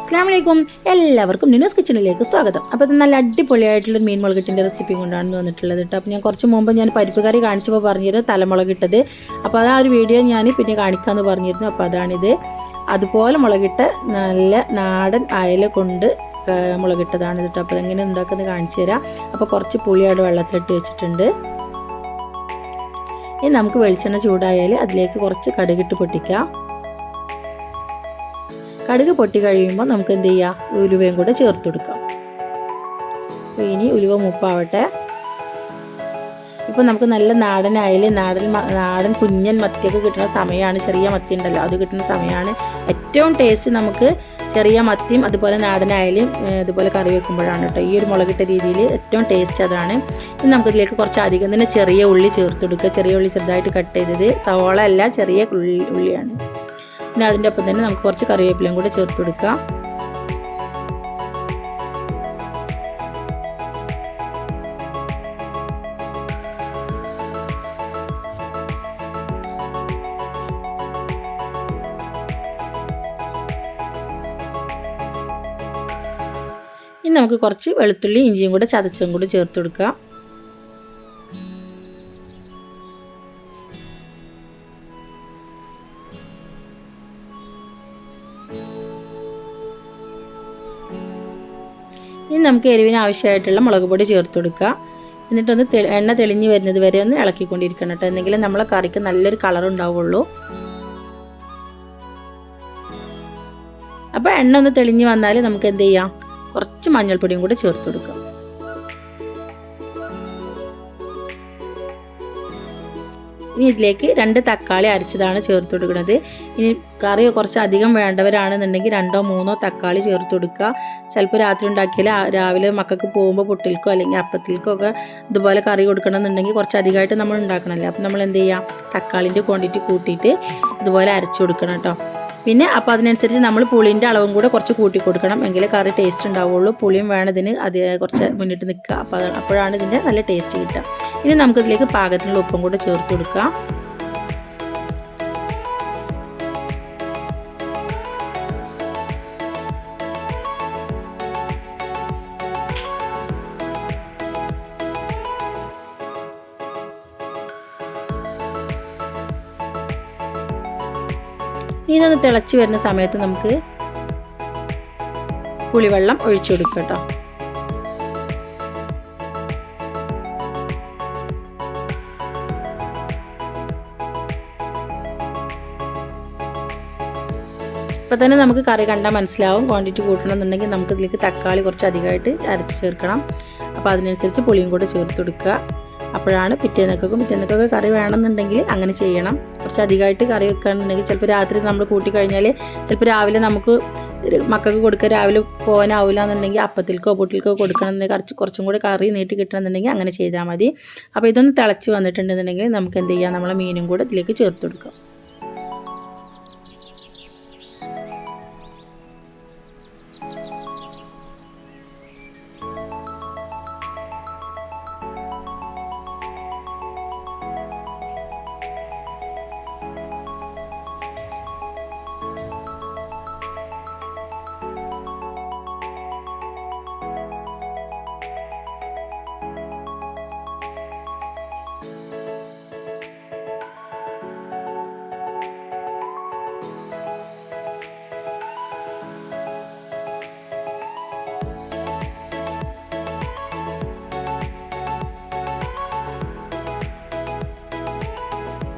അസ്സാം എല്ലാവർക്കും ന്യൂസ് കിച്ചണിലേക്ക് സ്വാഗതം. അപ്പോൾ ഇത് നല്ല അടിപൊളിയായിട്ടുള്ള മീൻ മുളകിട്ടിന്റെ റെസിപ്പി കൊണ്ടാണ് വന്നിട്ടുള്ളത് കേട്ടോ. അപ്പോൾ ഞാൻ കുറച്ച് മുമ്പ് ഞാൻ പരിപ്പ് കറി കാണിച്ചപ്പോൾ പറഞ്ഞിരുന്നു തലമുളകിട്ടത്. അപ്പോൾ അത് ആ ഒരു വീഡിയോ ഞാൻ പിന്നെ കാണിക്കാമെന്ന് പറഞ്ഞിരുന്നു. അപ്പോൾ അതാണിത്. അതുപോലെ മുളകിട്ട് നല്ല നാടൻ അയല കൊണ്ട് മുളകിട്ടതാണ് കേട്ടോ. അപ്പോൾ എങ്ങനെ ഉണ്ടാക്കുന്നത് കാണിച്ചു തരാം. അപ്പോൾ കുറച്ച് പുളിയോട് വെള്ളത്തിലിട്ട് വെച്ചിട്ടുണ്ട്. ഇനി നമുക്ക് വെളിച്ചെണ്ണ ചൂടായാൽ അതിലേക്ക് കുറച്ച് കടുകിട്ട് പൊട്ടിക്കാം. കടുക് പൊട്ടി കഴിയുമ്പോൾ നമുക്ക് എന്ത് ചെയ്യാം? ഉലുവയും കൂടെ ചേർത്ത് കൊടുക്കാം. അപ്പോൾ ഇനി ഉലുവ മുപ്പാവട്ടെ. ഇപ്പോൾ നമുക്ക് നല്ല നാടൻ അയൽ നാടൻ നാടൻ കുഞ്ഞൻ മത്തിയൊക്കെ കിട്ടുന്ന സമയമാണ്. ചെറിയ മത്തി ഉണ്ടല്ലോ അത് കിട്ടുന്ന സമയമാണ്. ഏറ്റവും ടേസ്റ്റ് നമുക്ക് ചെറിയ മത്തിയും അതുപോലെ നാടൻ അയലും ഇതുപോലെ കറി വെക്കുമ്പോഴാണ് കേട്ടോ. ഈ ഒരു മുളകിട്ട രീതിയിൽ ഏറ്റവും ടേസ്റ്റ് അതാണ്. ഇനി നമുക്ക് ഇതിലേക്ക് കുറച്ച് അധികം തന്നെ ചെറിയ ഉള്ളി ചേർത്ത് കൊടുക്കുക. ചെറിയ ഉള്ളി ചെറുതായിട്ട് കട്ട് ചെയ്തത്. സവോള അല്ല ചെറിയ ഉള്ളി ഉള്ളിയാണ്. പിന്നെ അതിന്റെ ഒപ്പം തന്നെ നമുക്ക് കുറച്ച് കറിവേപ്പിലയും കൂടെ ചേർത്ത് കൊടുക്കാം. ഇനി നമുക്ക് കുറച്ച് വെളുത്തുള്ളി ഇഞ്ചിയും കൂടെ ചതച്ചും കൂടെ ചേർത്ത് കൊടുക്കാം. ഇനി നമുക്ക് എരിവിന് ആവശ്യമായിട്ടുള്ള മുളക് പൊടി ചേർത്ത് കൊടുക്കുക. എന്നിട്ടൊന്ന് എണ്ണ തെളിഞ്ഞു വരുന്നത് വരെ ഒന്ന് ഇളക്കിക്കൊണ്ടിരിക്കണം കേട്ടോ. എന്നെങ്കിലും നമ്മളെ കറിക്ക് നല്ലൊരു കളർ ഉണ്ടാവുള്ളൂ. അപ്പോൾ എണ്ണ ഒന്ന് തെളിഞ്ഞു വന്നാൽ നമുക്ക് എന്ത് ചെയ്യാം? കുറച്ച് മഞ്ഞൾപ്പൊടിയും കൂടെ ചേർത്ത് കൊടുക്കാം. ഇനി ഇതിലേക്ക് രണ്ട് തക്കാളി അരച്ചതാണ് ചേർത്ത് കൊടുക്കുന്നത് ഇനി കറി കുറച്ച് അധികം വേണ്ടവരാണെന്നുണ്ടെങ്കിൽ രണ്ടോ മൂന്നോ തക്കാളി ചേർത്ത് കൊടുക്കുക ചിലപ്പോൾ രാത്രി ഉണ്ടാക്കിയാൽ രാവിലെ മക്കൾക്ക് പോകുമ്പോൾ പുട്ടിൽക്കോ അല്ലെങ്കിൽ അപ്പത്തിൽക്കോ ഒക്കെ ഇതുപോലെ കറി കൊടുക്കണമെന്നുണ്ടെങ്കിൽ കുറച്ച് അധികമായിട്ട് നമ്മൾ ഉണ്ടാക്കണമല്ലോ? അപ്പം നമ്മൾ എന്ത് ചെയ്യുക? തക്കാളിന്റെ ക്വാണ്ടിറ്റി കൂട്ടിയിട്ട് ഇതുപോലെ അരച്ചു കൊടുക്കണം കേട്ടോ. പിന്നെ അപ്പോൾ അതിനനുസരിച്ച് നമ്മൾ പുളിന്റെ അളവും കൂടെ കുറച്ച് കൂട്ടി കൊടുക്കണം. എങ്കിലേ കറി ടേസ്റ്റ് ഉണ്ടാവുള്ളൂ. പുളിയും വേണം ഇതിന്. അത് കുറച്ച് മുന്നിട്ട് നിൽക്കുക. അപ്പോൾ അപ്പോഴാണ് ഇതിന്റെ നല്ല ടേസ്റ്റ് കിട്ടുക. ഇനി നമുക്കിതിലേക്ക് പാകത്തിനുള്ള ഉപ്പും കൂടെ ചേർത്ത് കൊടുക്കാം. ഇതൊന്ന് തിളച്ച് വരുന്ന സമയത്ത് നമുക്ക് പുളിവെള്ളം ഒഴിച്ചു കൊടുക്കുക കേട്ടോ. ഇപ്പം തന്നെ നമുക്ക് കറി കണ്ടാൽ മനസ്സിലാവും. ക്വാണ്ടിറ്റി കൂട്ടണമെന്നുണ്ടെങ്കിൽ നമുക്ക് ഇതിലേക്ക് തക്കാളി കുറച്ച് അധികമായിട്ട് അരച്ച് ചേർക്കണം. അപ്പോൾ അതിനനുസരിച്ച് പുളിയും കൂടെ ചേർത്ത് കൊടുക്കുക. അപ്പോഴാണ് പിറ്റേന്നൊക്കെ പിറ്റേന്നൊക്കെ കറി വേണമെന്നുണ്ടെങ്കിൽ അങ്ങനെ ചെയ്യണം. കുറച്ച് അധികമായിട്ട് കറി വെക്കുകയാണെന്നുണ്ടെങ്കിൽ ചിലപ്പോൾ രാത്രി നമ്മൾ കൂട്ടി കഴിഞ്ഞാൽ ചിലപ്പോൾ രാവിലെ നമുക്ക് മക്കൾക്ക് കൊടുക്കുക രാവിലെ പോകാനാവില്ല എന്നുണ്ടെങ്കിൽ അപ്പത്തിൽക്കോ പൊട്ടിൽക്കോ കൊടുക്കണമെന്നുണ്ടെങ്കിൽ കുറച്ച് കുറച്ചും കൂടി കറി നീട്ടി കിട്ടണമെന്നുണ്ടെങ്കിൽ അങ്ങനെ ചെയ്താൽ മതി. അപ്പോൾ ഇതൊന്ന് തിളച്ച് വന്നിട്ടുണ്ടെന്നുണ്ടെങ്കിൽ നമുക്ക് എന്ത് ചെയ്യാം? നമ്മളെ മീനും കൂടെ ഇതിലേക്ക് ചേർത്ത് കൊടുക്കാം.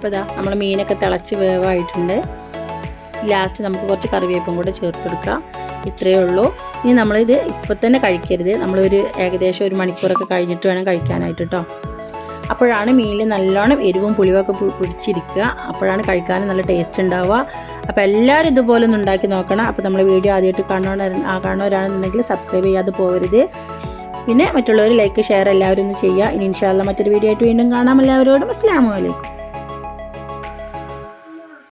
ഇപ്പോൾ ഇതാ നമ്മൾ മീനൊക്കെ തിളച്ച് വേവായിട്ടുണ്ട്. ലാസ്റ്റ് നമുക്ക് കുറച്ച് കറിവേപ്പും കൂടെ ചേർത്ത് കൊടുക്കാം. ഇത്രയേ ഉള്ളൂ. ഇനി നമ്മളിത് ഇപ്പോൾ തന്നെ കഴിക്കരുത്. നമ്മളൊരു ഏകദേശം ഒരു മണിക്കൂറൊക്കെ കഴിഞ്ഞിട്ട് വേണം കഴിക്കാനായിട്ട് കേട്ടോ അപ്പോഴാണ് മീനിൽ നല്ലോണം എരിവും പുളിവൊക്കെ പിടിച്ചിരിക്കുക. അപ്പോഴാണ് കഴിക്കാൻ നല്ല ടേസ്റ്റ് ഉണ്ടാവുക. അപ്പോൾ എല്ലാവരും ഇതുപോലെ ഒന്ന് ഉണ്ടാക്കി നോക്കണം. അപ്പോൾ നമ്മൾ വീഡിയോ ആദ്യമായിട്ട് കാണുന്ന ആ കാണുന്നവരാണെന്നുണ്ടെങ്കിൽ സബ്സ്ക്രൈബ് ചെയ്യാതെ പോകരുത് പിന്നെ മറ്റുള്ളവർ ലൈക്ക് ഷെയർ എല്ലാവരും ഒന്ന് ചെയ്യുക. ഇനി ഇൻഷാല്ല മറ്റൊരു വീഡിയോ ആയിട്ട് വീണ്ടും കാണാം. എല്ലാവരോടും അസ്സാം വലൈക്കും